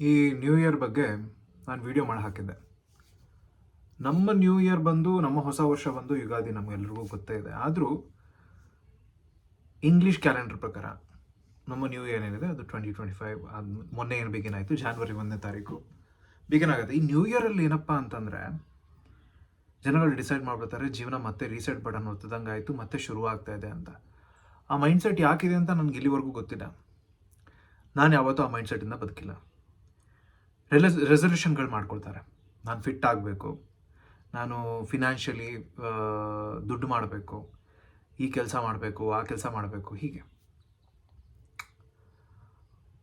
ಈ new year ಬಗ್ಗೆ ನಾನು ವಿಡಿಯೋ ಮಾಡಿ ಹಾಕಿದ್ದೆ. ನಮ್ಮ ನ್ಯೂ ಇಯರ್ ಬಂದು, ನಮ್ಮ ಹೊಸ ವರ್ಷ ಬಂದು ಯುಗಾದಿ ನಮಗೆಲ್ಲರಿಗೂ ಗೊತ್ತೇ ಇದೆ. ಆದರೂ ಇಂಗ್ಲೀಷ್ ಕ್ಯಾಲೆಂಡರ್ ಪ್ರಕಾರ, ನಮ್ಮ ನ್ಯೂ ಇಯರ್ ಏನಿದೆ, ಅದು ಟ್ವೆಂಟಿ ಟ್ವೆಂಟಿ ಫೈವ್ ಅದು ಮೊನ್ನೆ ಏನು ಬಿಗಿನ್ ಆಯಿತು? ಜಾನ್ವರಿ ಒಂದನೇ ತಾರೀಕು ಬಿಗಿನ್ ಆಗುತ್ತೆ. ಈ ನ್ಯೂ ಇಯರಲ್ಲಿ ಏನಪ್ಪ ಅಂತಂದರೆ, ಜನಗಳು ಡಿಸೈಡ್ ಮಾಡ್ಬಿಡ್ತಾರೆ, ಜೀವನ ಮತ್ತೆ ರೀಸೆಟ್ ಬಟನ್ ಒತ್ತದಂಗೆ ಆಯಿತು, ಮತ್ತೆ ಶುರು ಆಗ್ತಾ ಇದೆ ಅಂತ. ಆ ಮೈಂಡ್ಸೆಟ್ ಯಾಕಿದೆ ಅಂತ ನನಗೆ ಇಲ್ಲಿವರೆಗೂ ಗೊತ್ತಿಲ್ಲ. ನಾನು ಯಾವತ್ತೂ ಆ ಮೈಂಡ್ಸೆಟ್ಟಿಂದ ಬದುಕಿಲ್ಲ. ರೆಲಸ್ ರೆಸಲ್ಯೂಷನ್ಗಳು ಮಾಡ್ಕೊಳ್ತಾರೆ. ನಾನು ಫಿಟ್ ಆಗಬೇಕು. ನಾನು ಫಿನಾನ್ಷಿಯಲಿ ದುಡ್ಡು ಮಾಡಬೇಕು. ಈ ಕೆಲಸ ಮಾಡಬೇಕು, ಆ ಕೆಲಸ ಮಾಡಬೇಕು, ಹೀಗೆ.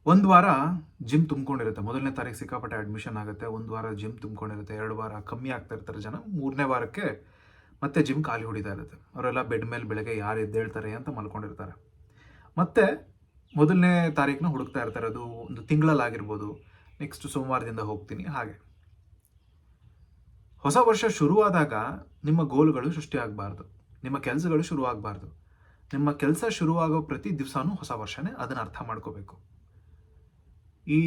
ಒಂದು ವಾರ ಜಿಮ್ ತುಂಬ್ಕೊಂಡಿರುತ್ತೆ. ಮೊದಲನೇ ತಾರೀಕು ಸಿಕ್ಕಾಪಟ್ಟೆ ಅಡ್ಮಿಷನ್ ಆಗುತ್ತೆ. ಒಂದು ವಾರ ಜಿಮ್ ತುಂಬ್ಕೊಂಡಿರುತ್ತೆ. ಎರಡು ವಾರ ಕಮ್ಮಿ ಆಗ್ತಾ ಇರ್ತಾರೆ ಜನ. ಮೂರನೇ ವಾರಕ್ಕೆ ಮತ್ತೆ ಜಿಮ್ ಖಾಲಿ ಹೊಡಿತಾ ಇರುತ್ತೆ. ಅವರೆಲ್ಲ ಬೆಡ್ ಮೇಲೆ ಬೆಳಗ್ಗೆ ಯಾರು ಎದ್ದೇಳ್ತಾರೆ ಅಂತ ಮಲ್ಕೊಂಡಿರ್ತಾರೆ. ಮತ್ತೆ ಮೊದಲನೇ ತಾರೀಕನ್ನ ಹುಡುಕ್ತಾ ಇರ್ತಾರೆ. ಅದು ಒಂದು ತಿಂಗಳಲ್ಲಾಗಿರ್ಬೋದು. ನೆಕ್ಸ್ಟ್ ಸೋಮವಾರದಿಂದ ಹೋಗ್ತೀನಿ, ಹಾಗೆ. ಹೊಸ ವರ್ಷ ಶುರುವಾದಾಗ ನಿಮ್ಮ ಗೋಲುಗಳು ಸೃಷ್ಟಿಯಾಗಬಾರ್ದು. ನಿಮ್ಮ ಕೆಲಸಗಳು ಶುರುವಾಗಬಾರ್ದು. ನಿಮ್ಮ ಕೆಲಸ ಶುರುವಾಗೋ ಪ್ರತಿ ದಿವಸನೂ ಹೊಸ ವರ್ಷನೇ ಅದನ್ನು ಅರ್ಥ ಮಾಡ್ಕೋಬೇಕು. ಈ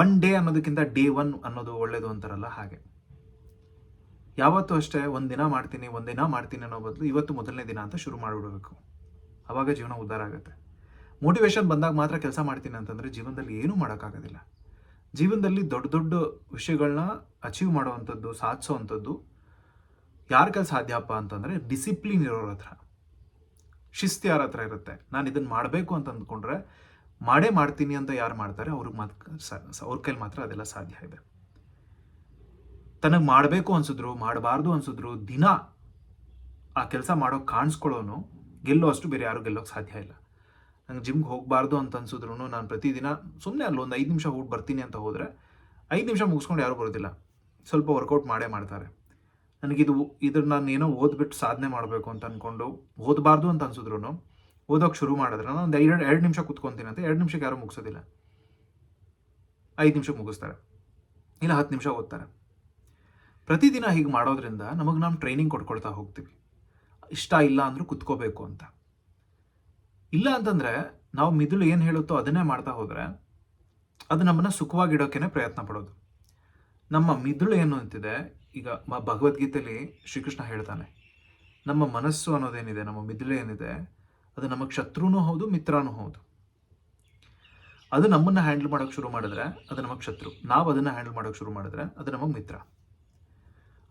ಒನ್ ಡೇ ಅನ್ನೋದಕ್ಕಿಂತ ಡೇ ಒನ್ ಅನ್ನೋದು ಒಳ್ಳೇದು ಅಂತಾರಲ್ಲ, ಹಾಗೆ. ಯಾವತ್ತೂ ಅಷ್ಟೇ ಒಂದು ಮಾಡ್ತೀನಿ ಒಂದಿನ ದಿನ ಮಾಡ್ತೀನಿ ಅನ್ನೋ ಬದಲು ಇವತ್ತು ಮೊದಲನೇ ದಿನ ಅಂತ ಶುರು ಮಾಡಿಬಿಡಬೇಕು. ಆವಾಗ ಜೀವನ ಉದ್ಧಾರ ಆಗುತ್ತೆ. ಮೋಟಿವೇಶನ್ ಬಂದಾಗ ಮಾತ್ರ ಕೆಲಸ ಮಾಡ್ತೀನಿ ಅಂತಂದರೆ ಜೀವನದಲ್ಲಿ ಏನೂ ಮಾಡೋಕ್ಕಾಗೋದಿಲ್ಲ. ಜೀವನದಲ್ಲಿ ದೊಡ್ಡ ದೊಡ್ಡ ವಿಷಯಗಳನ್ನ ಅಚೀವ್ ಮಾಡುವಂಥದ್ದು, ಸಾಧಿಸೋವಂಥದ್ದು ಯಾರ ಕೈಲಿ ಸಾಧ್ಯಪ್ಪ ಅಂತಂದರೆ ಡಿಸಿಪ್ಲಿನ್ ಇರೋರ ಹತ್ರ. ಶಿಸ್ತು ಯಾರ ಹತ್ರ ಇರುತ್ತೆ? ನಾನು ಇದನ್ನು ಮಾಡಬೇಕು ಅಂತ ಅಂದ್ಕೊಂಡ್ರೆ ಮಾಡೇ ಮಾಡ್ತೀನಿ ಅಂತ ಯಾರು ಮಾಡ್ತಾರೆ? ಅವ್ರಿಗೆ ಮಾತ್ರ ಅವ್ರ ಕೈಲಿ ಮಾತ್ರ ಅದೆಲ್ಲ ಸಾಧ್ಯ ಇದೆ. ತನಗೆ ಮಾಡಬೇಕು ಅನ್ಸಿದ್ರು, ಮಾಡಬಾರ್ದು ಅನ್ಸಿದ್ರು, ದಿನ ಆ ಕೆಲಸ ಮಾಡೋಕೆ ಕಾಣಿಸ್ಕೊಳ್ಳೋನು ಗೆಲ್ಲೋ ಅಷ್ಟು ಬೇರೆ ಯಾರು ಗೆಲ್ಲೋಕೆ ಸಾಧ್ಯ ಇಲ್ಲ. ನಂಗೆ ಜಿಮ್ಗೆ ಹೋಗಬಾರ್ದು ಅಂತ ಅನ್ಸಿದ್ರು ನಾನು ಪ್ರತಿದಿನ ಸುಮ್ಮನೆ ಅಲ್ಲಿ ಒಂದು ಐದು ನಿಮಿಷ ಹೋಗಿ ಬರ್ತೀನಿ ಅಂತ ಹೋದರೆ ಐದು ನಿಮಿಷ ಮುಗಿಸ್ಕೊಂಡು ಯಾರೂ ಬರೋದಿಲ್ಲ. ಸ್ವಲ್ಪ ವರ್ಕೌಟ್ ಮಾಡೇ ಮಾಡ್ತಾರೆ. ನನಗಿದು ಇದ್ರ ನಾನು ಏನೋ ಓದ್ಬಿಟ್ಟು ಸಾಧನೆ ಮಾಡಬೇಕು ಅಂತ ಅಂದ್ಕೊಂಡು ಓದಬಾರ್ದು ಅಂತ ಅನ್ಸಿದ್ರು ಓದೋಕೆ ಶುರು ಮಾಡಿದ್ರೆ ನಾನು ಒಂದು ಎರಡು ಎರಡು ನಿಮಿಷ ಕುತ್ಕೊತೀನಿ ಅಂತ ಎರಡು ನಿಮಿಷಕ್ಕೆ ಯಾರೂ ಮುಗಿಸೋದಿಲ್ಲ. ಐದು ನಿಮಿಷ ಮುಗಿಸ್ತಾರೆ. ಇಲ್ಲ ಹತ್ತು ನಿಮಿಷ ಓದ್ತಾರೆ. ಪ್ರತಿದಿನ ಹೀಗೆ ಮಾಡೋದ್ರಿಂದ ನಮಗೆ ನಾವು ಟ್ರೈನಿಂಗ್ ಕೊಟ್ಕೊಳ್ತಾ ಹೋಗ್ತೀವಿ. ಇಷ್ಟ ಇಲ್ಲ ಅಂದರೂ ಕುತ್ಕೋಬೇಕು ಅಂತ. ಇಲ್ಲ ಅಂತಂದರೆ ನಾವು ಮಿದುಳು ಏನು ಹೇಳುತ್ತೋ ಅದನ್ನೇ ಮಾಡ್ತಾ ಹೋದರೆ ಅದು ನಮ್ಮನ್ನು ಸುಖವಾಗಿಡೋಕ್ಕೇ ಪ್ರಯತ್ನ ಪಡೋದು. ನಮ್ಮ ಮಿದುಳು ಏನು ಅಂತಿದೆ, ಈಗ ಭಗವದ್ಗೀತೆಯಲ್ಲಿ ಶ್ರೀಕೃಷ್ಣ ಹೇಳ್ತಾನೆ, ನಮ್ಮ ಮನಸ್ಸು ಅನ್ನೋದೇನಿದೆ, ನಮ್ಮ ಮಿದುಳು ಏನಿದೆ, ಅದು ನಮಗೆ ಶತ್ರುನೂ ಹೌದು, ಮಿತ್ರನೂ ಹೌದು. ಅದು ನಮ್ಮನ್ನು ಹ್ಯಾಂಡಲ್ ಮಾಡೋಕೆ ಶುರು ಮಾಡಿದ್ರೆ ಅದು ನಮಗೆ ಶತ್ರು. ನಾವು ಅದನ್ನು ಹ್ಯಾಂಡಲ್ ಮಾಡೋಕೆ ಶುರು ಮಾಡಿದ್ರೆ ಅದು ನಮಗೆ ಮಿತ್ರ.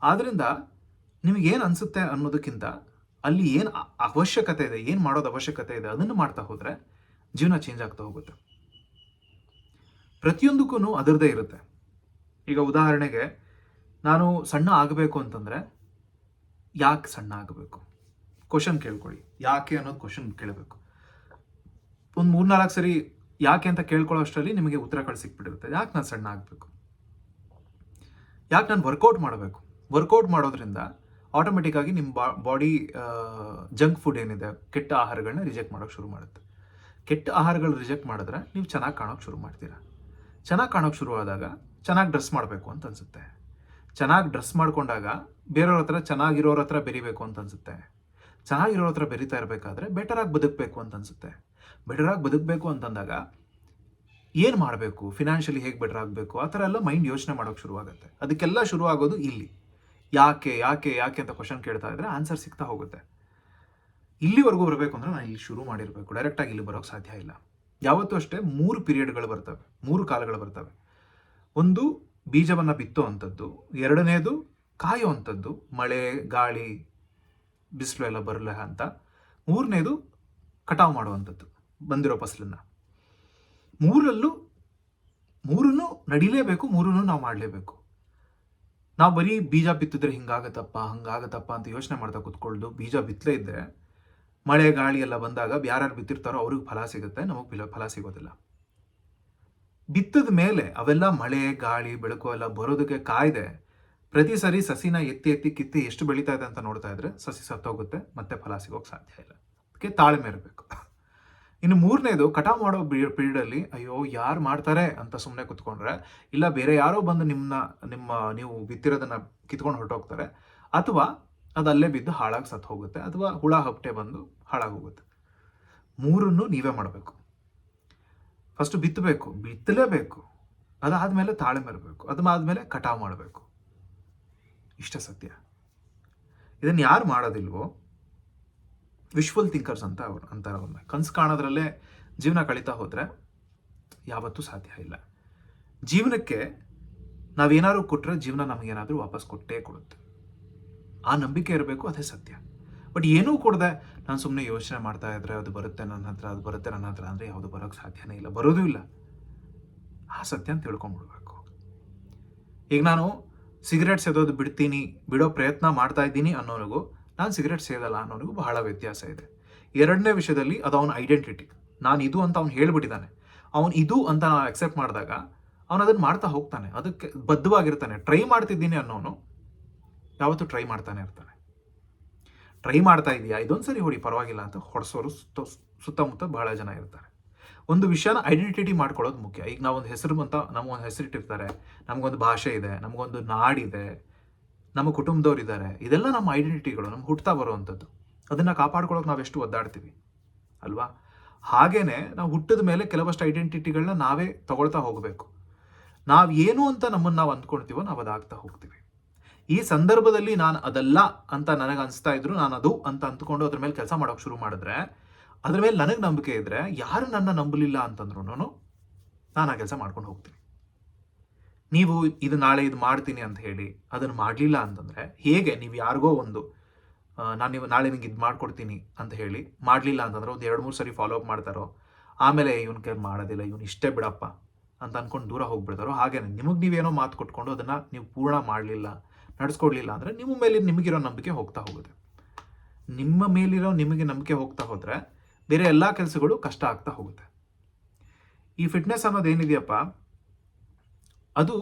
ಆದ್ದರಿಂದ ನಿಮಗೇನು ಅನಿಸುತ್ತೆ ಅನ್ನೋದಕ್ಕಿಂತ ಅಲ್ಲಿ ಏನು ಅವಶ್ಯಕತೆ ಇದೆ, ಏನು ಮಾಡೋದು ಅವಶ್ಯಕತೆ ಇದೆ, ಅದನ್ನು ಮಾಡ್ತಾ ಹೋದರೆ ಜೀವನ ಚೇಂಜ್ ಆಗ್ತಾ ಹೋಗುತ್ತೆ. ಪ್ರತಿಯೊಂದಕ್ಕೂ ಅದರದೇ ಇರುತ್ತೆ. ಈಗ ಉದಾಹರಣೆಗೆ ನಾನು ಸಣ್ಣ ಆಗಬೇಕು ಅಂತಂದರೆ ಯಾಕೆ ಸಣ್ಣ ಆಗಬೇಕು? ಕ್ವಶನ್ ಕೇಳ್ಕೊಳ್ಳಿ. ಯಾಕೆ ಅನ್ನೋದು ಕ್ವಶನ್ ಕೇಳಬೇಕು. ಒಂದು ಮೂರ್ನಾಲ್ಕು ಸರಿ ಯಾಕೆ ಅಂತ ಕೇಳ್ಕೊಳ್ಳೋ ಅಷ್ಟರಲ್ಲಿ ನಿಮಗೆ ಉತ್ತರಗಳು ಸಿಕ್ಬಿಟ್ಟಿರುತ್ತೆ. ಯಾಕೆ ನಾನು ಸಣ್ಣ ಆಗಬೇಕು? ಯಾಕೆ ನಾನು ವರ್ಕೌಟ್ ಮಾಡಬೇಕು? ವರ್ಕೌಟ್ ಮಾಡೋದ್ರಿಂದ ಆಟೋಮೆಟಿಕ್ ಆಗಿ ನಿಮ್ಮ ಬಾಡಿ ಜಂಕ್ ಫುಡ್ ಏನಿದೆ, ಕೆಟ್ಟ ಆಹಾರಗಳನ್ನ ರಿಜೆಕ್ಟ್ ಮಾಡೋಕೆ ಶುರು ಮಾಡುತ್ತೆ. ಕೆಟ್ಟ ಆಹಾರಗಳು ರಿಜೆಕ್ಟ್ ಮಾಡಿದ್ರೆ ನೀವು ಚೆನ್ನಾಗಿ ಕಾಣೋಕೆ ಶುರು ಮಾಡ್ತೀರಾ? ಚೆನ್ನಾಗಿ ಕಾಣೋಕೆ ಶುರು ಆದಾಗ ಚೆನ್ನಾಗಿ ಡ್ರೆಸ್ ಮಾಡಬೇಕು ಅಂತ ಅನಿಸುತ್ತೆ. ಚೆನ್ನಾಗಿ ಡ್ರೆಸ್ ಮಾಡಿಕೊಂಡಾಗ ಬೇರೆಯವ್ರ ಹತ್ರ ಚೆನ್ನಾಗಿರೋರ ಹತ್ರ ಬೆರಿಬೇಕು ಅಂತ ಅನಿಸುತ್ತೆ. ಚೆನ್ನಾಗಿರೋರ ಹತ್ರ ಬೆರಿತಾ ಇರಬೇಕಾದ್ರೆ ಬೆಟರಾಗಿ ಬದುಕಬೇಕು ಅಂತ ಅನಿಸುತ್ತೆ. ಬೆಟರಾಗಿ ಬದುಕಬೇಕು ಅಂತಂದಾಗ ಏನು ಮಾಡಬೇಕು? ಫಿನಾನ್ಷಿಯಲಿ ಹೇಗೆ ಬೆಟರ್ ಆಗಬೇಕು? ಆ ಥರ ಎಲ್ಲ ಮೈಂಡ್ ಯೋಚನೆ ಮಾಡೋಕ್ಕೆ ಶುರುವಾಗುತ್ತೆ. ಅದಕ್ಕೆಲ್ಲ ಶುರು ಆಗೋದು ಇಲ್ಲಿ. ಯಾಕೆ ಯಾಕೆ ಯಾಕೆ ಅಂತ ಕ್ವಶನ್ ಕೇಳ್ತಾ ಇದ್ರೆ ಆನ್ಸರ್ ಸಿಗ್ತಾ ಹೋಗುತ್ತೆ. ಇಲ್ಲಿವರೆಗೂ ಬರಬೇಕು ಅಂದರೆ ನಾನು ಇಲ್ಲಿ ಶುರು ಮಾಡಿರಬೇಕು. ಡೈರೆಕ್ಟಾಗಿ ಇಲ್ಲಿ ಬರೋಕ್ಕೆ ಸಾಧ್ಯ ಇಲ್ಲ. ಯಾವತ್ತೂ ಅಷ್ಟೇ ಮೂರು ಪೀರಿಯಡ್ಗಳು ಬರ್ತವೆ. ಮೂರು ಕಾಲಗಳು ಬರ್ತವೆ. ಒಂದು ಬೀಜವನ್ನು ಬಿತ್ತೋ ಅಂಥದ್ದು, ಎರಡನೇದು ಕಾಯೋ ಅಂಥದ್ದು ಮಳೆ, ಗಾಳಿ, ಬಿಸಿಲು ಎಲ್ಲ ಬರಲ್ಲ ಅಂತ. ಮೂರನೇದು ಕಟಾವು ಮಾಡುವಂಥದ್ದು ಬಂದಿರೋ ಫಸಲನ್ನು. ಮೂರಲ್ಲೂ, ಮೂರನ್ನು ನಡಿಲೇಬೇಕು, ಮೂರನ್ನು ನಾವು ಮಾಡಲೇಬೇಕು. ನಾವು ಬರೀ ಬೀಜ ಬಿತ್ತಿದ್ರೆ ಹಿಂಗಾಗತ್ತಪ್ಪ, ಹಂಗಾಗತ್ತಪ್ಪ ಅಂತ ಯೋಚನೆ ಮಾಡ್ತಾ ಕುತ್ಕೊಳ್ಳೋದು ಬೀಜ ಬಿತ್ತಲೇ ಇದ್ದರೆ ಮಳೆ, ಗಾಳಿ ಎಲ್ಲ ಬಂದಾಗ ಯಾರ್ಯಾರು ಬಿತ್ತಿರ್ತಾರೋ ಅವ್ರಿಗೆ ಫಲ ಸಿಗುತ್ತೆ, ನಮಗೆ ಫಲ ಸಿಗೋದಿಲ್ಲ. ಬಿತ್ತದ ಮೇಲೆ ಅವೆಲ್ಲ ಮಳೆ, ಗಾಳಿ, ಬೆಳಕು ಎಲ್ಲ ಬರೋದಕ್ಕೆ ಕಾಯ್ದೆ ಪ್ರತಿ ಸರಿ ಸಸಿನ ಎತ್ತಿ ಎತ್ತಿ ಕಿತ್ತಿ ಎಷ್ಟು ಬೆಳೀತಾ ಇದೆ ಅಂತ ನೋಡ್ತಾ ಇದ್ರೆ ಸಸಿ ಸತ್ತೋಗುತ್ತೆ, ಮತ್ತೆ ಫಲ ಸಿಗೋಕೆ ಸಾಧ್ಯ ಇಲ್ಲ. ಅದಕ್ಕೆ ತಾಳ್ಮೆ ಇರಬೇಕು. ಇನ್ನು ಮೂರನೇದು ಕಟಾವು ಮಾಡೋ ಪೀರಿಯಡಲ್ಲಿ ಅಯ್ಯೋ ಯಾರು ಮಾಡ್ತಾರೆ ಅಂತ ಸುಮ್ಮನೆ ಕುತ್ಕೊಂಡ್ರೆ, ಇಲ್ಲ ಬೇರೆ ಯಾರೋ ಬಂದು ನಿಮ್ಮನ್ನ ನಿಮ್ಮ ನೀವು ಬಿತ್ತಿರೋದನ್ನ ಕಿತ್ಕೊಂಡು ಹೊರಟೋಗ್ತಾರೆ, ಅಥವಾ ಅದು ಅಲ್ಲೇ ಬಿದ್ದು ಹಾಳಾಗಿ ಸತ್ತು ಹೋಗುತ್ತೆ, ಅಥವಾ ಹುಳ ಹಪ್ಟೆ ಬಂದು ಹಾಳಾಗಿ ಹೋಗುತ್ತೆ. ಮೂರನ್ನು ನೀವೇ ಮಾಡಬೇಕು. ಫಸ್ಟ್ ಬಿತ್ತಬೇಕು, ಬಿತ್ತಲೇಬೇಕು. ಅದಾದಮೇಲೆ ತಾಳ್ಮೆ ಇರಬೇಕು ಅದಾದಮೇಲೆ ಕಟಾವು ಮಾಡಬೇಕು. ಇಷ್ಟ ಸತ್ಯ. ಇದನ್ನು ಯಾರು ಮಾಡೋದಿಲ್ವೋ ವಿಶ್ವಲ್ ಥಿಂಕರ್ಸ್ ಅಂತ ಅವ್ರು ಅಂತಾರೆ ಅವ್ರನ್ನ ಕನಸು ಕಾಣೋದ್ರಲ್ಲೇ ಜೀವನ ಕಳೀತಾ ಹೋದರೆ ಯಾವತ್ತೂ ಸಾಧ್ಯ ಇಲ್ಲ. ಜೀವನಕ್ಕೆ ನಾವೇನಾದ್ರು ಕೊಟ್ಟರೆ ಜೀವನ ನಮಗೇನಾದರೂ ವಾಪಸ್ ಕೊಟ್ಟೇ ಕೊಡುತ್ತೆ. ಆ ನಂಬಿಕೆ ಇರಬೇಕು, ಅದೇ ಸತ್ಯ. ಬಟ್ ಏನೂ ಕೊಡದೆ ನಾನು ಸುಮ್ಮನೆ ಯೋಚನೆ ಮಾಡ್ತಾ ಇದ್ರೆ ಅದು ಬರುತ್ತೆ ನನ್ನ ಹತ್ರ, ಅದು ಬರುತ್ತೆ ನನ್ನ ಹತ್ರ ಅಂದರೆ ಯಾವುದು ಬರೋಕ್ಕೆ ಸಾಧ್ಯನೇ ಇಲ್ಲ. ಬರೋದೂ ಇಲ್ಲ. ಆ ಸತ್ಯ ಅಂತ ತಿಳ್ಕೊಂಬಿಡ್ಬೇಕು ಈಗ ನಾನು ಸಿಗರೇಟ್ ಎದೋದು ಬಿಡ್ತೀನಿ, ಬಿಡೋ ಪ್ರಯತ್ನ ಮಾಡ್ತಾ ಇದ್ದೀನಿ ಅನ್ನೋನಿಗೂ ನಾನು ಸಿಗರೇಟ್ ಸೇದಲ್ಲ ಅನ್ನೋನಿಗೂ ಬಹಳ ವ್ಯತ್ಯಾಸ ಇದೆ. ಎರಡನೇ ವಿಷಯದಲ್ಲಿ ಅದು ಅವನ ಐಡೆಂಟಿಟಿ ನಾನು ಇದು ಅಂತ ಅವ್ನು ಹೇಳ್ಬಿಟ್ಟಿದ್ದಾನೆ. ಅವನು ಇದು ಅಂತ ನಾವು ಅಕ್ಸೆಪ್ಟ್ ಮಾಡಿದಾಗ ಅವನು ಅದನ್ನು ಮಾಡ್ತಾ ಹೋಗ್ತಾನೆ. ಅದಕ್ಕೆ ಬದ್ಧವಾಗಿರ್ತಾನೆ. ಟ್ರೈ ಮಾಡ್ತಿದ್ದೀನಿ ಅನ್ನೋನು ಯಾವತ್ತೂ ಟ್ರೈ ಮಾಡ್ತಾನೆ ಇರ್ತಾನೆ. ಟ್ರೈ ಮಾಡ್ತಾ ಇದೆಯಾ? ಇದೊಂದು ಸರಿ ಹೊಡಿ, ಪರವಾಗಿಲ್ಲ ಅಂತ ಹೊಡೆಸೋರು ಸುತ್ತ, ಸುತ್ತಮುತ್ತ ಬಹಳ ಜನ ಇರ್ತಾರೆ. ಒಂದು ವಿಷಯನ ಐಡೆಂಟಿಟಿ ಮಾಡ್ಕೊಳ್ಳೋದು ಮುಖ್ಯ. ಈಗ ನಾವೊಂದು ಹೆಸರು ಅಂತ ನಮಗೊಂದು ಹೆಸರಿಟ್ಟಿರ್ತಾರೆ. ನಮಗೊಂದು ಭಾಷೆ ಇದೆ, ನಮಗೊಂದು ನಾಡಿದೆ. ನಮ್ಮ ಕುಟುಂಬದವ್ರು ಇದ್ದಾರೆ ಇದೆಲ್ಲ ನಮ್ಮ ಐಡೆಂಟಿಟಿಗಳು ನಮ್ಗೆ ಹುಟ್ಟುತ್ತಾ ಬರುವಂಥದ್ದು. ಅದನ್ನು ಕಾಪಾಡ್ಕೊಳ್ಳೋಕೆ ನಾವೆಷ್ಟು ಒದ್ದಾಡ್ತೀವಿ, ಅಲ್ವಾ? ಹಾಗೇ ನಾವು ಹುಟ್ಟಿದ ಮೇಲೆ ಕೆಲವಷ್ಟು ಐಡೆಂಟಿಟಿಗಳನ್ನ ನಾವೇ ತಗೊಳ್ತಾ ಹೋಗಬೇಕು. ನಾವು ಏನು ಅಂತ ನಮ್ಮನ್ನು ನಾವು ಅಂದ್ಕೊಳ್ತೀವೋ ನಾವು ಅದಾಗ್ತಾ ಹೋಗ್ತೀವಿ. ಈ ಸಂದರ್ಭದಲ್ಲಿ ನಾನು ಅದಲ್ಲ ಅಂತ ನನಗೆ ಅನಿಸ್ತಾ ಇದ್ರು, ನಾನು ಅದು ಅಂತ ಅಂದ್ಕೊಂಡು ಅದ್ರ ಮೇಲೆ ಕೆಲಸ ಮಾಡೋಕೆ ಶುರು ಮಾಡಿದ್ರೆ, ಅದ್ರ ಮೇಲೆ ನನಗೆ ನಂಬಿಕೆ ಇದ್ರೆ ಯಾರು ನನ್ನ ನಂಬಲಿಲ್ಲ ಅಂತಂದ್ರು ನಾನು ಆ ಕೆಲಸ ಮಾಡ್ಕೊಂಡು ಹೋಗ್ತೀನಿ. ನೀವು ಇದು ನಾಳೆ ಇದು ಮಾಡ್ತೀನಿ ಅಂತ ಹೇಳಿ ಅದನ್ನು ಮಾಡಲಿಲ್ಲ ಅಂತಂದರೆ ಹೇಗೆ ನೀವು ಯಾರಿಗೋ ಒಂದು ನಾನು ನೀವು ನಾಳೆ ನಿಮಗೆ ಇದು ಮಾಡ್ಕೊಡ್ತೀನಿ ಅಂತ ಹೇಳಿ ಮಾಡಲಿಲ್ಲ ಅಂತಂದ್ರೆ ಒಂದು ಎರಡು ಮೂರು ಸರಿ ಫಾಲೋ ಅಪ್ ಮಾಡ್ತಾರೋ, ಆಮೇಲೆ ಇವನ್ ಕೈ ಮಾಡೋದಿಲ್ಲ, ಇವನು ಇಷ್ಟೇ ಬಿಡಪ್ಪ ಅಂತ ಅಂದ್ಕೊಂಡು ದೂರ ಹೋಗ್ಬಿಡ್ತಾರೋ ಹಾಗೆ ನಿಮಗೆ ನೀವೇನೋ ಮಾತು ಕೊಟ್ಕೊಂಡು ಅದನ್ನು ನೀವು ಪೂರ್ಣ ಮಾಡಲಿಲ್ಲ, ನಡೆಸ್ಕೊಡ್ಲಿಲ್ಲ ಅಂದರೆ ನಿಮ್ಮ ಮೇಲೆ ನಿಮಗಿರೋ ನಂಬಿಕೆ ಹೋಗ್ತಾ ಹೋಗುತ್ತೆ. ನಿಮ್ಮ ಮೇಲಿರೋ ನಿಮಗೆ ನಂಬಿಕೆ ಹೋಗ್ತಾ ಹೋದರೆ ಬೇರೆ ಎಲ್ಲ ಕೆಲಸಗಳು ಕಷ್ಟ ಆಗ್ತಾ ಹೋಗುತ್ತೆ. ಈ ಫಿಟ್ನೆಸ್ ಅನ್ನೋದು ಏನಿದೆಯಪ್ಪ? ಅದು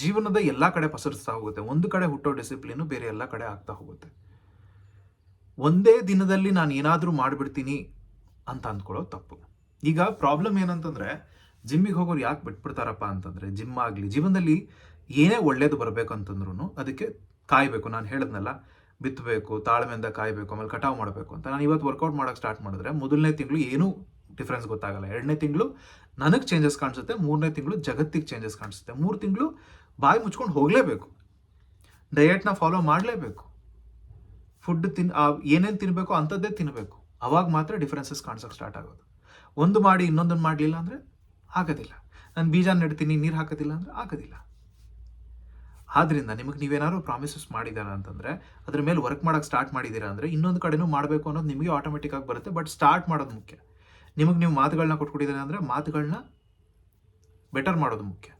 ಜೀವನದ ಎಲ್ಲ ಕಡೆ ಪಸರಿಸ್ತಾ ಹೋಗುತ್ತೆ. ಒಂದು ಕಡೆ ಹುಟ್ಟೋ ಡಿಸಿಪ್ಲಿನು ಬೇರೆ ಎಲ್ಲ ಕಡೆ ಆಗ್ತಾ ಹೋಗುತ್ತೆ. ಒಂದೇ ದಿನದಲ್ಲಿ ನಾನು ಏನಾದರೂ ಮಾಡಿಬಿಡ್ತೀನಿ ಅಂತ ಅಂದ್ಕೊಳ್ಳೋ ತಪ್ಪು. ಈಗ ಪ್ರಾಬ್ಲಮ್ ಏನಂತಂದರೆ ಜಿಮ್ಮಿಗೆ ಹೋಗೋರು ಯಾಕೆ ಬಿಟ್ಬಿಡ್ತಾರಪ್ಪ ಅಂತಂದ್ರೆ ಜಿಮ್ ಆಗಲಿ, ಜೀವನದಲ್ಲಿ ಏನೇ ಒಳ್ಳೇದು ಬರಬೇಕು ಅಂತಂದ್ರೂ ಅದಕ್ಕೆ ಕಾಯಬೇಕು. ನಾನು ಹೇಳಿದ್ನಲ್ಲ ಬಿತ್ತಬೇಕು ತಾಳ್ಮೆಯಿಂದ ಕಾಯಬೇಕು, ಆಮೇಲೆ ಕಟಾವು ಮಾಡಬೇಕು ಅಂತ. ನಾನು ಇವತ್ತು ವರ್ಕೌಟ್ ಮಾಡೋಕೆ ಸ್ಟಾರ್ಟ್ ಮಾಡಿದ್ರೆ ಮೊದಲನೇ ತಿಂಗಳು ಏನೂ ಡಿಫ್ರೆನ್ಸ್ ಗೊತ್ತಾಗಲ್ಲ. ಎರಡನೇ ತಿಂಗಳು ನನಗೆ ಚೇಂಜಸ್ ಕಾಣಿಸುತ್ತೆ, ಮೂರನೇ ತಿಂಗಳು ಜಗತ್ತಿಗೆ ಚೇಂಜಸ್ ಕಾಣಿಸುತ್ತೆ. ಮೂರು ತಿಂಗಳು ಬಾಯಿ ಮುಚ್ಕೊಂಡು ಹೋಗಲೇಬೇಕು. ಡಯೆಟ್ನ ಫಾಲೋ ಮಾಡಲೇಬೇಕು. ಫುಡ್ ತಿನ್ ಏನೇನು ತಿನ್ನಬೇಕು ಅಂಥದ್ದೇ ತಿನ್ನಬೇಕು ಅವಾಗ ಮಾತ್ರ ಡಿಫ್ರೆನ್ಸಸ್ ಕಾಣಿಸೋಕೆ ಸ್ಟಾರ್ಟ್ ಆಗೋದು. ಒಂದು ಮಾಡಿ ಇನ್ನೊಂದನ್ನು ಮಾಡಲಿಲ್ಲ ಅಂದರೆ ಆಗೋದಿಲ್ಲ. ನಾನು ಬೀಜ ನೆಡ್ತೀನಿ, ನೀರು ಹಾಕೋದಿಲ್ಲ ಅಂದರೆ ಆಗೋದಿಲ್ಲ. ಆದ್ದರಿಂದ ನಿಮಗೆ ನೀವೇನಾದ್ರು ಪ್ರಾಮಿಸಸ್ ಮಾಡಿದಾರ ಅಂತಂದರೆ, ಅದ್ರ ಮೇಲೆ ವರ್ಕ್ ಮಾಡೋಕ್ಕೆ ಸ್ಟಾರ್ಟ್ ಮಾಡಿದ್ದೀರಾ ಅಂದರೆ ಇನ್ನೊಂದು ಕಡೆನೂ ಮಾಡಬೇಕು ಅನ್ನೋದು ನಿಮಗೆ ಆಟೋಮೆಟಿಕ್ ಆಗಿ ಬರುತ್ತೆ ಬಟ್ ಸ್ಟಾರ್ಟ್ ಮಾಡೋದು ಮುಖ್ಯ. ನಿಮಗೆ ನೀವು ಮಾತುಗಳನ್ನ ಕೊಟ್ಕೊಟ್ಟಿದ್ದೀರಾ ಅಂದರೆ ಮಾತುಗಳನ್ನ ಬೆಟರ್ ಮಾಡೋದು ಮುಖ್ಯ.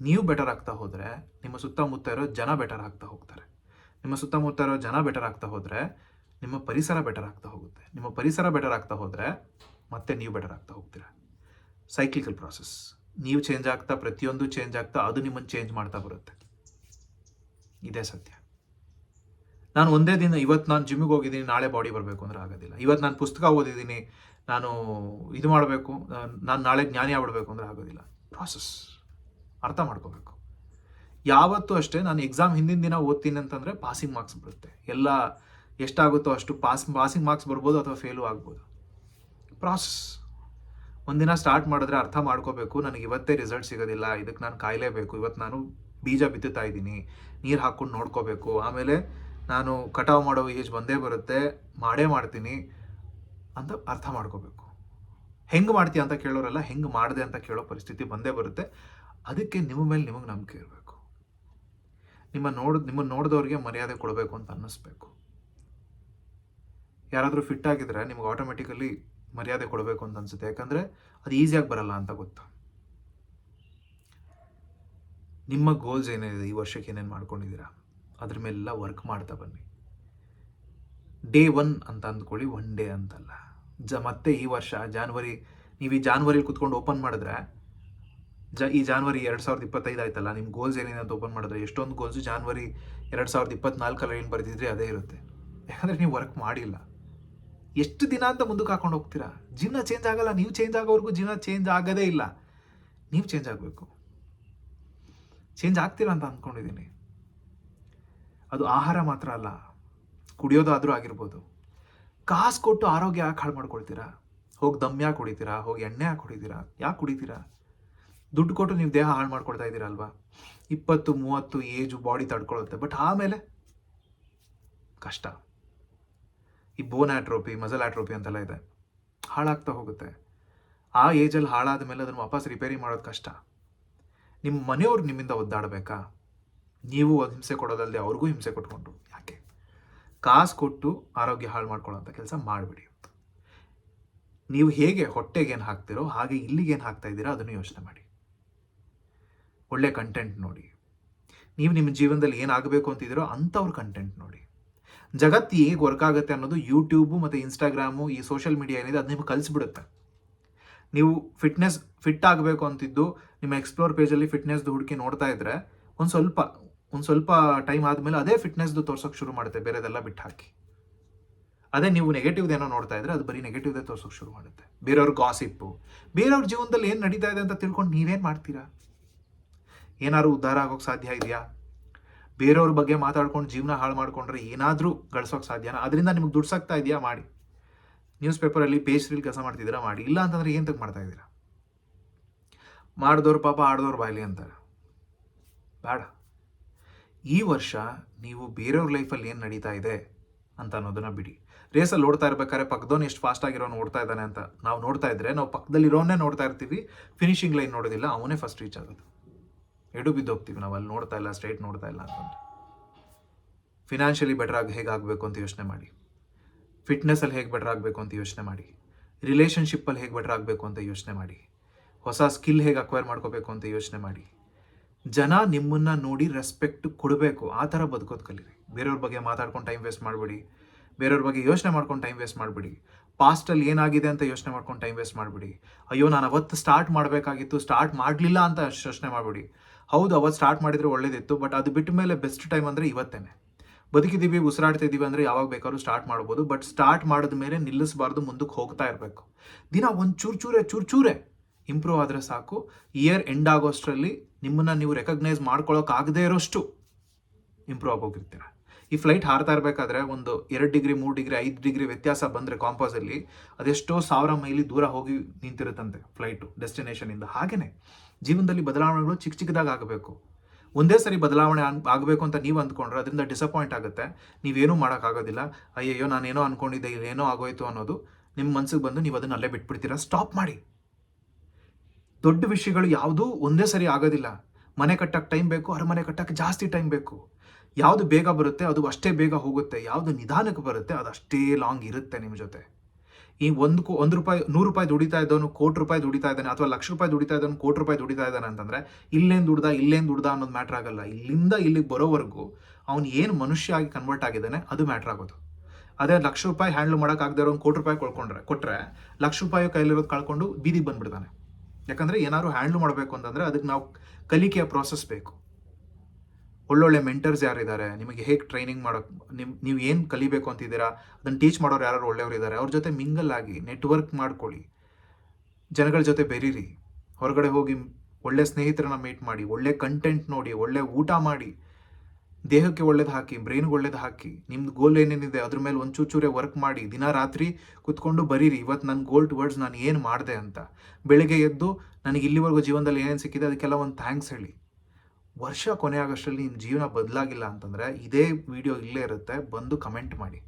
ನೀವು ಬೆಟರ್ ಆಗ್ತಾ ಹೋದರೆ, ನಿಮ್ಮ ಸುತ್ತಮುತ್ತ ಇರೋ ಜನ ಬೆಟರ್ ಆಗ್ತಾ ಹೋಗ್ತಾರೆ. ನಿಮ್ಮ ಸುತ್ತಮುತ್ತ ಇರೋ ಜನ ಬೆಟರ್ ಆಗ್ತಾ ಹೋದರೆ, ನಿಮ್ಮ ಪರಿಸರ ಬೆಟರ್ ಆಗ್ತಾ ಹೋಗುತ್ತೆ. ನಿಮ್ಮ ಪರಿಸರ ಬೆಟರ್ ಆಗ್ತಾ ಹೋದರೆ, ಮತ್ತೆ ನೀವು ಬೆಟರ್ ಆಗ್ತಾ ಹೋಗ್ತೀರಾ. ಸೈಕ್ಲಿಕಲ್ ಪ್ರಾಸೆಸ್ ನೀವು ಚೇಂಜ್ ಆಗ್ತಾ, ಪ್ರತಿಯೊಂದು ಚೇಂಜ್ ಆಗ್ತಾ, ಅದು ನಿಮ್ಮನ್ನು ಚೇಂಜ್ ಮಾಡ್ತಾ ಬರುತ್ತೆ. ಇದೇ ಸತ್ಯ. ನಾನು ಒಂದೇ ದಿನ, ಇವತ್ತು ನಾನು ಜಿಮ್ಮಿಗೆ ಹೋಗಿದ್ದೀನಿ, ನಾಳೆ ಬಾಡಿ ಬರಬೇಕು ಅಂದ್ರೆ ಆಗೋದಿಲ್ಲ. ಇವತ್ತು ನಾನು ಪುಸ್ತಕ ಓದಿದ್ದೀನಿ ನಾನು ಇದು ಮಾಡಬೇಕು, ನಾನು ನಾಳೆ ಜ್ಞಾನಿ ಆಗ್ಬಿಡ್ಬೇಕು ಅಂದರೆ ಆಗೋದಿಲ್ಲ. ಪ್ರಾಸೆಸ್ ಅರ್ಥ ಮಾಡ್ಕೋಬೇಕು. ಯಾವತ್ತೂ ಅಷ್ಟೇ ನಾನು ಎಕ್ಸಾಮ್ ಹಿಂದಿನ ದಿನ ಓದ್ತೀನಿ ಅಂತಂದರೆ ಪಾಸಿಂಗ್ ಮಾರ್ಕ್ಸ್ ಬರುತ್ತೆ ಎಲ್ಲ ಎಷ್ಟಾಗುತ್ತೋ ಅಷ್ಟು ಪಾಸ್ ಪಾಸಿಂಗ್ ಮಾರ್ಕ್ಸ್ ಬರ್ಬೋದು ಅಥವಾ ಫೇಲು ಆಗ್ಬೋದು. ಪ್ರಾಸೆಸ್ ಒಂದಿನ ಸ್ಟಾರ್ಟ್ ಮಾಡಿದ್ರೆ ಅರ್ಥ ಮಾಡ್ಕೋಬೇಕು, ನನಗೆ ಇವತ್ತೇ ರಿಸಲ್ಟ್ ಸಿಗೋದಿಲ್ಲ ಇದಕ್ಕೆ ನಾನು ಕಾಯಲೇಬೇಕು ಇವತ್ತು ನಾನು ಬೀಜ ಬಿತ್ತುತ್ತಾ ಇದ್ದೀನಿ, ನೀರು ಹಾಕ್ಕೊಂಡು ನೋಡ್ಕೋಬೇಕು. ಆಮೇಲೆ ನಾನು ಕಟಾವು ಮಾಡೋ ಏಜ್ ಬಂದೇ ಬರುತ್ತೆ, ಮಾಡೇ ಮಾಡ್ತೀನಿ. ಅಂತ ಅರ್ಥ ಮಾಡ್ಕೋಬೇಕು. ಹೆಂಗೆ ಮಾಡ್ತೀಯ ಅಂತ ಕೇಳೋರೆಲ್ಲ ಹೆಂಗೆ ಮಾಡಿದೆ ಅಂತ ಕೇಳೋ ಪರಿಸ್ಥಿತಿ ಬಂದೇ ಬರುತ್ತೆ. ಅದಕ್ಕೆ ನಿಮ್ಮ ಮೇಲೆ ನಿಮಗೆ ನಂಬಿಕೆ ಇರಬೇಕು. ನಿಮ್ಮ ನೋಡ್ ನಿಮ್ಮನ್ನು ನೋಡಿದವ್ರಿಗೆ ಮರ್ಯಾದೆ ಕೊಡಬೇಕು ಅಂತ ಅನ್ನಿಸ್ಬೇಕು. ಯಾರಾದರೂ ಫಿಟ್ ಆಗಿದ್ರೆ ನಿಮ್ಗೆ ಆಟೋಮೆಟಿಕಲಿ ಮರ್ಯಾದೆ ಕೊಡಬೇಕು ಅಂತ ಅನಿಸುತ್ತೆ. ಯಾಕಂದರೆ ಅದು ಈಸಿಯಾಗಿ ಬರಲ್ಲ ಅಂತ ಗೊತ್ತು? ನಿಮ್ಮ ಗೋಲ್ಸ್ ಏನಿದೆ ಈ ವರ್ಷಕ್ಕೆ ಏನೇನು ಮಾಡ್ಕೊಂಡಿದ್ದೀರಾ? ಅದ್ರ ಮೇಲೆಲ್ಲ ವರ್ಕ್ ಮಾಡ್ತಾ ಬನ್ನಿ. ಡೇ ಒನ್ ಅಂತ ಅಂದ್ಕೊಳ್ಳಿ ಒನ್ ಡೇ ಅಂತಲ್ಲ. ಜ ಮತ್ತೆ ಈ ವರ್ಷ, ಜಾನ್ವರಿ, ನೀವು ಈ ಜಾನ್ವರಿಲಿ ಕುತ್ಕೊಂಡು ಓಪನ್ ಮಾಡಿದ್ರೆ, ಜ ಈ ಜಾನ್ವರಿ ಎರಡು ಸಾವಿರದ ಇಪ್ಪತ್ತೈದು ಆಯ್ತಲ್ಲ ನಿಮ್ಮ ಗೋಲ್ಸ್ ಏನೇನು ಅಂತ ಓಪನ್ ಮಾಡಿದ್ರೆ, ಎಷ್ಟೊಂದು ಗೋಲ್ಸು ಜಾನ್ವರಿ ಎರಡು ಸಾವಿರದ ಇಪ್ಪತ್ನಾಲ್ಕಲ್ಲಿ ಏನು ಬರೆದಿದ್ರಿ ಅದೇ ಇರುತ್ತೆ. ಯಾಕಂದರೆ ನೀವು ವರ್ಕ್ ಮಾಡಿಲ್ಲ. ಎಷ್ಟು ದಿನ ಅಂತ ಮುಂದಕ್ಕೆ ಹಾಕೊಂಡು ಹೋಗ್ತೀರಾ? ಜೀವನ ಚೇಂಜ್ ಆಗಲ್ಲ, ನೀವು ಚೇಂಜ್ ಆಗೋವರೆಗೂ ಜೀವನ ಚೇಂಜ್ ಆಗೋದೇ ಇಲ್ಲ. ನೀವು ಚೇಂಜ್ ಆಗಬೇಕು. ಚೇಂಜ್ ಆಗ್ತೀರಾ ಅಂತ ಅಂದ್ಕೊಂಡಿದ್ದೀನಿ ಅದು ಆಹಾರ ಮಾತ್ರ ಅಲ್ಲ, ಕುಡಿಯೋದಾದರೂ ಆಗಿರ್ಬೋದು. ಕಾಸು ಕೊಟ್ಟು ಆರೋಗ್ಯ ಯಾಕೆ ಹಾಳು ಮಾಡ್ಕೊಳ್ತೀರಾ? ಹೋಗಿ ದಮ್ ಯಾಕೆ ಕುಡಿತೀರಾ? ಹೋಗಿ ಎಣ್ಣೆ ಯಾಕೆ ಕುಡಿತೀರಾ? ಯಾಕೆ ಕುಡಿತೀರಾ? ದುಡ್ಡು ಕೊಟ್ಟು ನೀವು ದೇಹ ಹಾಳು ಮಾಡ್ಕೊಳ್ತಾ ಇದ್ದೀರಲ್ವಾ? ಇಪ್ಪತ್ತು, ಮೂವತ್ತು ಏಜು ಬಾಡಿ ತಡ್ಕೊಳ್ಳುತ್ತೆ ಬಟ್ ಆಮೇಲೆ ಕಷ್ಟ. ಈ ಬೋನ್ ಆಟ್ರೋಪಿ ಮಸಲ್ ಆಟ್ರೋಪಿ ಅಂತೆಲ್ಲ ಇದೆ. ಹಾಳಾಗ್ತಾ ಹೋಗುತ್ತೆ. ಆ ಏಜಲ್ಲಿ ಹಾಳಾದ ಮೇಲೆ ಅದನ್ನು ವಾಪಸ್ ರಿಪೇರಿ ಮಾಡೋದು ಕಷ್ಟ. ನಿಮ್ಮ ಮನೆಯವ್ರು ನಿಮ್ಮಿಂದ ಒದ್ದಾಡಬೇಕಾ? ನೀವು ಹಿಂಸೆ ಕೊಡೋದಲ್ಲದೆ ಅವ್ರಿಗೂ ಹಿಂಸೆ ಕೊಟ್ಕೊಂಡು. ಯಾಕೆ? ಕಾಸು ಕೊಟ್ಟು ಆರೋಗ್ಯ ಹಾಳು ಮಾಡ್ಕೊಳ್ಳೋಂಥ ಕೆಲಸ ಮಾಡಿಬಿಡಿ ನೀವು ಹೇಗೆ ಹೊಟ್ಟೆಗೆ ಏನು ಹಾಕ್ತಿರೋ ಹಾಗೆ ಇಲ್ಲಿಗೆ ಏನು ಹಾಕ್ತಾ ಇದ್ದೀರಾ ಅದನ್ನು ಯೋಚನೆ ಮಾಡಿ. ಒಳ್ಳೆ ಕಂಟೆಂಟ್ ನೋಡಿ. ನೀವು ನಿಮ್ಮ ಜೀವನದಲ್ಲಿ ಏನಾಗಬೇಕು ಅಂತಿದ್ದೀರೋ ಅಂಥವ್ರ ಕಂಟೆಂಟ್ ನೋಡಿ. ಜಗತ್ತು ಹೇಗೆ ವರ್ಕ್ ಆಗುತ್ತೆ ಅನ್ನೋದು ಯೂಟ್ಯೂಬು ಮತ್ತು ಇನ್ಸ್ಟಾಗ್ರಾಮು ಈ ಸೋಷಿಯಲ್ ಮೀಡಿಯಾ ಏನಿದೆ ಅದು ನಿಮಗೆ ಕಲಿಸ್ಬಿಡುತ್ತೆ. ನೀವು ಫಿಟ್ನೆಸ್ ಫಿಟ್ ಆಗಬೇಕು ಅಂತಿದ್ದು, ನಿಮ್ಮ ಎಕ್ಸ್ಪ್ಲೋರ್ ಪೇಜಲ್ಲಿ ಫಿಟ್ನೆಸ್ದು ಹುಡುಕಿ ನೋಡ್ತಾ ಇದ್ರೆ ಒಂದು ಸ್ವಲ್ಪ ಒಂದು ಸ್ವಲ್ಪ ಟೈಮ್ ಆದಮೇಲೆ ಅದೇ ಫಿಟ್ನೆಸ್ದು ತೋರ್ಸೋಕೆ ಶುರು ಮಾಡುತ್ತೆ, ಬೇರೆದೆಲ್ಲ ಬಿಟ್ಟು ಹಾಕಿ. ಅದೇ ನೀವು ನೆಗೆಟಿವ್ದು ಏನೋ ನೋಡ್ತಾ ಇದ್ರೆ ಅದು ಬರೀ ನೆಗೆಟಿವ್ದೇ ತೋರ್ಸೋಕೆ ಶುರು ಮಾಡುತ್ತೆ. ಬೇರೆಯವ್ರ ಗಾಸಿಪ್ಪು ಬೇರೆಯವ್ರ ಜೀವನದಲ್ಲಿ ಏನು ನಡೀತಾ ಇದೆ ಅಂತ ತಿಳ್ಕೊಂಡು ನೀವೇನು ಮಾಡ್ತೀರಾ? ಏನಾದ್ರು ಉದ್ಧಾರ ಆಗೋಕೆ ಸಾಧ್ಯ ಇದೆಯಾ? ಬೇರೆಯವ್ರ ಬಗ್ಗೆ ಮಾತಾಡ್ಕೊಂಡು ಜೀವನ ಹಾಳು ಮಾಡ್ಕೊಂಡ್ರೆ ಏನಾದರೂ ಗಳಿಸೋಕೆ ಸಾಧ್ಯನಾ? ಅದರಿಂದ ನಿಮ್ಗೆ ದುಡ್ಡು ಸಾಕ್ತಾ ಇದೆಯಾ? ಮಾಡಿ. ನ್ಯೂಸ್ ಪೇಪರಲ್ಲಿ ಪೇಜ್ ರೀಲ್ ಕೆಲಸ ಮಾಡ್ತಿದ್ದೀರಾ? ಮಾಡಿ. ಇಲ್ಲ ಅಂತಂದ್ರೆ ಏನು ತಗ ಮಾಡ್ತಾ ಇದ್ದೀರಾ? ಮಾಡಿದವ್ರು ಪಾಪ ಆಡ್ದವ್ರು ಬಾಯ್ಲಿ ಅಂತಾರೆ. ಬೇಡ. ಈ ವರ್ಷ ನೀವು ಬೇರೆಯವ್ರ ಲೈಫಲ್ಲಿ ಏನು ನಡೀತಾ ಇದೆ ಅಂತ ಅನ್ನೋದನ್ನ ಬಿಡಿ. ರೇಸಲ್ಲಿ ಓಡ್ತಾ ಇರ್ಬೇಕಾದ್ರೆ ಪಕ್ಕದವನು ಎಷ್ಟು ಫಾಸ್ಟ್ ಆಗಿರೋನು ಓಡ್ತಾ ಇದ್ದಾನೆ ಅಂತ ನಾವು ನೋಡ್ತಾ ಇದ್ರೆ ನಾವು ಪಕ್ಕದಲ್ಲಿರೋನೇ ನೋಡ್ತಾ ಇರ್ತೀವಿ ಫಿನಿಶಿಂಗ್ ಲೈನ್ ನೋಡೋದಿಲ್ಲ, ಅವನೇ ಫಸ್ಟ್ ರೀಚ್ ಆಗೋದು. ಎಡು ಬಿದ್ದು ಹೋಗ್ತೀವಿ ನಾವು, ಅಲ್ಲಿ ನೋಡ್ತಾ ಇಲ್ಲ ಸ್ಟ್ರೈಟ್ ನೋಡ್ತಾ ಇಲ್ಲ ಅಂತಂದು ಫಿನಾನ್ಷಿಯಲಿ ಬೆಟರ್ ಆಗಿ ಹೇಗಾಗಬೇಕು ಅಂತ ಯೋಚನೆ ಮಾಡಿ. ಫಿಟ್ನೆಸ್ಸಲ್ಲಿ ಹೇಗೆ ಬೆಟರ್ ಆಗಬೇಕು ಅಂತ ಯೋಚನೆ ಮಾಡಿ. ರಿಲೇಷನ್ಶಿಪ್ಪಲ್ಲಿ ಹೇಗೆ ಬೆಟರ್ ಆಗಬೇಕು ಅಂತ ಯೋಚನೆ ಮಾಡಿ. ಹೊಸ ಸ್ಕಿಲ್ ಹೇಗೆ ಅಕ್ವೈರ್ ಮಾಡ್ಕೋಬೇಕು ಅಂತ ಯೋಚನೆ ಮಾಡಿ. ಜನ ನಿಮ್ಮನ್ನ ನೋಡಿ ರೆಸ್ಪೆಕ್ಟ್ ಕೊಡಬೇಕು. ಆ ಥರ ಬದುಕೋದು ಕಲೀರಿ. ಬೇರೆಯವ್ರ ಬಗ್ಗೆ ಮಾತಾಡ್ಕೊಂಡು ಟೈಮ್ ವೇಸ್ಟ್ ಮಾಡಬೇಡಿ. ಬೇರೆಯವ್ರ ಬಗ್ಗೆ ಯೋಚನೆ ಮಾಡ್ಕೊಂಡು ಟೈಮ್ ವೇಸ್ಟ್ ಮಾಡಬೇಡಿ. ಪಾಸ್ಟಲ್ಲಿ ಏನಾಗಿದೆ ಅಂತ ಯೋಚನೆ ಮಾಡ್ಕೊಂಡು ಟೈಮ್ ವೇಸ್ಟ್ ಮಾಡಬೇಡಿ. ಅಯ್ಯೋ, ನಾನು ಅವತ್ತು ಸ್ಟಾರ್ಟ್ ಮಾಡಬೇಕಾಗಿತ್ತು ಸ್ಟಾರ್ಟ್ ಮಾಡಲಿಲ್ಲ ಅಂತ ಯೋಚನೆ ಮಾಡಬೇಡಿ. ಹೌದು, ಅವತ್ತು ಸ್ಟಾರ್ಟ್ ಮಾಡಿದರೆ ಒಳ್ಳೇದಿತ್ತು ಬಟ್ ಅದು ಬಿಟ್ಟ ಮೇಲೆ ಬೆಸ್ಟ್ ಟೈಮ್ ಅಂದರೆ ಇವತ್ತೇನೆ. ಬದುಕಿದ್ದೀವಿ ಉಸಿರಾಡ್ತಿದ್ದೀವಿ ಅಂದರೆ ಯಾವಾಗ ಬೇಕಾದ್ರೂ ಸ್ಟಾರ್ಟ್ ಮಾಡ್ಬೋದು ಬಟ್ ಸ್ಟಾರ್ಟ್ ಮಾಡಿದ ಮೇಲೆ ನಿಲ್ಲಿಸಬಾರ್ದು, ಮುಂದಕ್ಕೆ ಹೋಗ್ತಾ ಇರಬೇಕು. ದಿನ ಒಂದು ಚೂರು, ಚೂರೇ ಚೂರು. ಚೂರೇ ಇಂಪ್ರೂವ್ ಆದರೆ ಸಾಕು. ಇಯರ್ ಎಂಡ್ ಆಗೋಷ್ಟರಲ್ಲಿ ನಿಮ್ಮನ್ನು ನೀವು ರೆಕಗ್ನೈಸ್ ಮಾಡ್ಕೊಳ್ಳೋಕ್ಕಾಗದೇ ಇರೋಷ್ಟು ಇಂಪ್ರೂವ್ ಆಗೋಗಿರ್ತೀರ. ಈ ಫ್ಲೈಟ್ ಹಾರ್ತಾ ಇರಬೇಕಾದ್ರೆ ಒಂದು ಎರಡು ಡಿಗ್ರಿ ಮೂರು ಡಿಗ್ರಿ ಐದು ಡಿಗ್ರಿ ವ್ಯತ್ಯಾಸ ಬಂದರೆ ಕಾಂಪಾಸಲ್ಲಿ ಅದೆಷ್ಟೋ ಸಾವಿರ ಮೈಲಿ ದೂರ ಹೋಗಿ ನಿಂತಿರುತ್ತಂತೆ ಫ್ಲೈಟು ಡೆಸ್ಟಿನೇಷನಿಂದ ಹಾಗೇ ಜೀವನದಲ್ಲಿ ಬದಲಾವಣೆಗಳು ಚಿಕ್ಕ ಚಿಕ್ಕದಾಗಿ ಆಗಬೇಕು. ಒಂದೇ ಸರಿ ಬದಲಾವಣೆ ಆಗಬೇಕು ಅಂತ ನೀವು ಅಂದ್ಕೊಂಡ್ರೆ ಅದರಿಂದ ಡಿಸಪಾಯಿಂಟ್ ಆಗುತ್ತೆ. ನೀವೇನೂ ಮಾಡೋಕ್ಕಾಗೋದಿಲ್ಲ ಅಯ್ಯಯ್ಯೋ, ನಾನೇನೋ ಅಂದ್ಕೊಂಡಿದ್ದೆ ಇಲ್ಲೇನೋ ಆಗೋಯ್ತು ಅನ್ನೋದು ನಿಮ್ಮ ಮನಸ್ಸಿಗೆ ಬಂದು ನೀವು ಅದನ್ನು ಅಲ್ಲೇ ಬಿಟ್ಬಿಡ್ತೀರಾ? ಸ್ಟಾಪ್ ಮಾಡಿ. ದೊಡ್ಡ ವಿಷಯಗಳು ಯಾವುದೂ ಒಂದೇ ಸರಿ ಆಗೋದಿಲ್ಲ. ಮನೆ ಕಟ್ಟಕ್ಕೆ ಟೈಮ್ ಬೇಕು, ಅರಮನೆ ಕಟ್ಟಕ್ಕೆ ಜಾಸ್ತಿ ಟೈಮ್ ಬೇಕು. ಯಾವುದು ಬೇಗ ಬರುತ್ತೆ, ಅದು ಅಷ್ಟೇ ಬೇಗ ಹೋಗುತ್ತೆ. ಯಾವುದು ನಿಧಾನಕ್ಕೆ ಬರುತ್ತೆ, ಅದು ಅಷ್ಟೇ ಲಾಂಗ್ ಇರುತ್ತೆ ನಿಮ್ಮ ಜೊತೆ. ಈ ಒಂದು ಒಂದು ರೂಪಾಯಿ, ನೂರು ರೂಪಾಯಿ ದುಡಿತಾ ಇದ್ದವನು ಕೋಟಿ ರೂಪಾಯಿ ದುಡಿತಾ ಇದ್ದಾನೆ ಅಥವಾ ಲಕ್ಷ ರೂಪಾಯಿ ದುಡಿತಾ ಇದ್ದವನು ಕೋಟಿ ರೂಪಾಯಿ ದುಡಿತಾ ಇದ್ದಾನೆ ಅಂತಂದರೆ, ಇಲ್ಲೇನು ದುಡ್ದ ಇಲ್ಲೇನು ದುಡ್ದ ಅನ್ನೋದು ಮ್ಯಾಟ್ರ್ ಆಗಲ್ಲ. ಇಲ್ಲಿಂದ ಇಲ್ಲಿಗೆ ಬರೋವರೆಗೂ ಅವನು ಏನು ಮನುಷ್ಯ ಆಗಿ ಕನ್ವರ್ಟ್ ಆಗಿದ್ದಾನೆ, ಅದು ಮ್ಯಾಟ್ರ್ ಆಗೋದು. ಅದೇ ಲಕ್ಷ ರೂಪಾಯಿ ಹ್ಯಾಂಡ್ಲ್ ಮಾಡೋಕ್ಕಾಗದೇ ಇರೋ ಒಂದು ಕೋಟಿ ರೂಪಾಯಿ ಕೊಳ್ಕೊಂಡ್ರೆ ಕೊಟ್ಟರೆ ಲಕ್ಷ ರೂಪಾಯಿ ಕೈಲಿರೋದು ಕಳ್ಕೊಂಡು ಬೀದಿಗೆ ಬಂದ್ಬಿಡ್ತಾನೆ. ಯಾಕಂದರೆ ಏನಾದ್ರು ಹ್ಯಾಂಡ್ಲ್ ಮಾಡಬೇಕು ಅಂತಂದರೆ ಅದಕ್ಕೆ ನಾವು ಕಲಿಕೆಯ ಪ್ರೋಸೆಸ್ ಬೇಕು. ಒಳ್ಳೊಳ್ಳೆ ಮೆಂಟರ್ಸ್ ಯಾರಿದ್ದಾರೆ, ನಿಮಗೆ ಹೇಗೆ ಟ್ರೈನಿಂಗ್ ಮಾಡೋಕೆ, ನಿಮ್, ನೀವು ಏನು ಕಲಿಬೇಕು ಅಂತಿದ್ದೀರಾ, ಅದನ್ನು ಟೀಚ್ ಮಾಡೋರು ಯಾರು ಒಳ್ಳೆಯವರು ಇದ್ದಾರೆ, ಅವ್ರ ಜೊತೆ ಮಿಂಗಲ್ ಆಗಿ ನೆಟ್ವರ್ಕ್ ಮಾಡ್ಕೊಳ್ಳಿ. ಜನಗಳ ಜೊತೆ ಬೆರೀರಿ. ಹೊರಗಡೆ ಹೋಗಿ ಒಳ್ಳೆ ಸ್ನೇಹಿತರನ್ನ ಮೀಟ್ ಮಾಡಿ, ಒಳ್ಳೆ ಕಂಟೆಂಟ್ ನೋಡಿ, ಒಳ್ಳೆ ಊಟ ಮಾಡಿ. ದೇಹಕ್ಕೆ ಒಳ್ಳೇದು ಹಾಕಿ, ಬ್ರೈನ್ಗೆ ಒಳ್ಳೇದು ಹಾಕಿ, ನಿಮ್ದು ಗೋಲ್ ಏನೇನಿದೆ ಅದ್ರ ಮೇಲೆ ಒಂದು ವರ್ಕ್ ಮಾಡಿ, ದಿನ ರಾತ್ರಿ ಕುತ್ಕೊಂಡು ಬರೀರಿ ಇವತ್ತು ನನ್ನ ಗೋಲ್ ಟುವರ್ಡ್ಸ್ ನಾನು ಏನು ಮಾಡಿದೆ ಅಂತ. ಬೆಳಿಗ್ಗೆ ಎದ್ದು ನನಗೆ ಇಲ್ಲಿವರೆಗೂ ಜೀವನದಲ್ಲಿ ಏನೇನು ಸಿಕ್ಕಿದೆ ಅದಕ್ಕೆಲ್ಲ ಒಂದು ಥ್ಯಾಂಕ್ಸ್ ಹೇಳಿ. ವರ್ಷ ಕೊನೆ ಆಗೋಷ್ಟರಲ್ಲಿ ನಿಮ್ಮ ಜೀವನ ಬದಲಾಗಿಲ್ಲ ಅಂತಂದರೆ ಇದೇ ವಿಡಿಯೋ ಇಲ್ಲೇ ಇರುತ್ತೆ, ಬಂದು ಕಮೆಂಟ್ ಮಾಡಿ.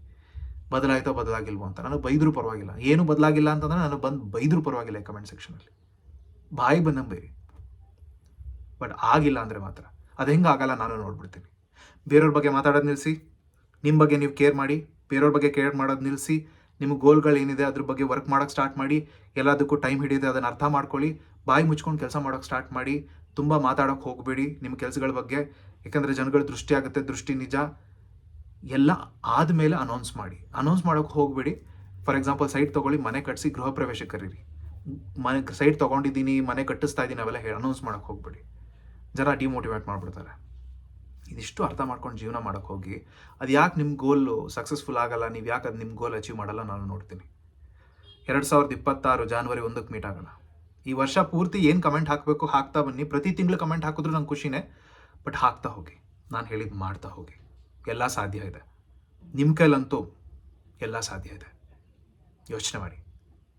ಬದಲಾಯ್ತೋ ಬದಲಾಗಿಲ್ವೋ ಅಂತ. ನನಗೆ ಬೈದರೂ ಪರವಾಗಿಲ್ಲ. ಏನು ಬದಲಾಗಿಲ್ಲ ಅಂತಂದರೆ ನಾನು ಬಂದು ಬೈದರೂ ಪರವಾಗಿಲ್ಲ ಕಮೆಂಟ್ ಸೆಕ್ಷನಲ್ಲಿ ಬಾಯಿ ಬಂದಂಗೆ ಬೈರಿ. ಬಟ್ ಆಗಿಲ್ಲ ಅಂದರೆ ಮಾತ್ರ. ಅದು ಹೆಂಗೆ ಆಗಲ್ಲ ನಾನು ನೋಡ್ಬಿಡ್ತೀನಿ. ಬೇರೆಯವ್ರ ಬಗ್ಗೆ ಮಾತಾಡೋದು ನಿಲ್ಲಿಸಿ ನಿಮ್ಮ ಬಗ್ಗೆ ನೀವು ಕೇರ್ ಮಾಡಿ, ಬೇರೆಯವ್ರ ಬಗ್ಗೆ ಕೇರ್ ಮಾಡೋದು ನಿಲ್ಲಿಸಿ ನಿಮ್ಮ ಗೋಲ್ಗಳು ಏನಿದೆ ಅದ್ರ ಬಗ್ಗೆ ವರ್ಕ್ ಮಾಡೋಕ್ಕೆ ಸ್ಟಾರ್ಟ್ ಮಾಡಿ, ಎಲ್ಲದಕ್ಕೂ ಟೈಮ್ ಹಿಡಿಯುತ್ತೆ ಅದನ್ನು ಅರ್ಥ ಮಾಡ್ಕೊಳ್ಳಿ, ಬಾಯಿ ಮುಚ್ಕೊಂಡು ಕೆಲಸ ಮಾಡೋಕ್ಕೆ ಸ್ಟಾರ್ಟ್ ಮಾಡಿ, ತುಂಬ ಮಾತಾಡೋಕ್ಕೆ ಹೋಗಬೇಡಿ ನಿಮ್ಮ ಕೆಲಸಗಳ ಬಗ್ಗೆ. ಯಾಕಂದರೆ ಜನಗಳ ದೃಷ್ಟಿ ಆಗುತ್ತೆ, ದೃಷ್ಟಿ ನಿಜ. ಎಲ್ಲ ಆದಮೇಲೆ ಅನೌನ್ಸ್ ಮಾಡಿ. ಅನೌನ್ಸ್ ಮಾಡೋಕ್ಕೆ ಹೋಗಬೇಡಿ. ಫಾರ್ ಎಕ್ಸಾಂಪಲ್ ಸೈಟ್ ತೊಗೊಳ್ಳಿ, ಮನೆ ಕಟ್ಟಿಸಿ ಗೃಹ ಪ್ರವೇಶ ಕರೀರಿ ಮನೆ ಸೈಟ್ ತೊಗೊಂಡಿದ್ದೀನಿ, ಮನೆ ಕಟ್ಟಿಸ್ತಾ ಇದ್ದೀನಿ ಅವೆಲ್ಲ ಹೇಳಿ ಅನೌನ್ಸ್ ಮಾಡೋಕ್ಕೆ ಹೋಗಬೇಡಿ. ಜನ ಡಿಮೋಟಿವೇಟ್ ಮಾಡಿಬಿಡ್ತಾರೆ. ಇದಿಷ್ಟು ಅರ್ಥ ಮಾಡ್ಕೊಂಡು ಜೀವನ ಮಾಡೋಕ್ಕೆ ಹೋಗಿ, ಅದು ಯಾಕೆ ನಿಮ್ಮ ಗೋಲು ಸಕ್ಸಸ್ಫುಲ್ ಆಗಲ್ಲ, ನೀವು ಯಾಕೆ ಅದು ನಿಮ್ಮ ಗೋಲ್ ಅಚೀವ್ ಮಾಡಲ್ಲ ನಾನು ನೋಡ್ತೀನಿ. ಎರಡು ಸಾವಿರದ ಇಪ್ಪತ್ತಾರು ಜಾನ್ವರಿ ಒಂದಕ್ಕೆ ಮೀಟ್ ಆಗೋಣ. ಈ ವರ್ಷ ಪೂರ್ತಿ ಏನು ಕಮೆಂಟ್ ಹಾಕಬೇಕು ಹಾಕ್ತಾ ಬನ್ನಿ. ಪ್ರತಿ ತಿಂಗಳು ಕಮೆಂಟ್ ಹಾಕಿದ್ರು ನಂಗೆ ಖುಷಿನೇ ಬಟ್ ಹಾಕ್ತಾ ಹೋಗಿ. ನಾನು ಹೇಳಿದ್ದು ಮಾಡ್ತಾ ಹೋಗಿ. ಎಲ್ಲ ಸಾಧ್ಯ ಇದೆ. ನಿಮ್ಮ ಕೈಲಂತೂ ಎಲ್ಲ ಸಾಧ್ಯ ಇದೆ. ಯೋಚನೆ ಮಾಡಿ.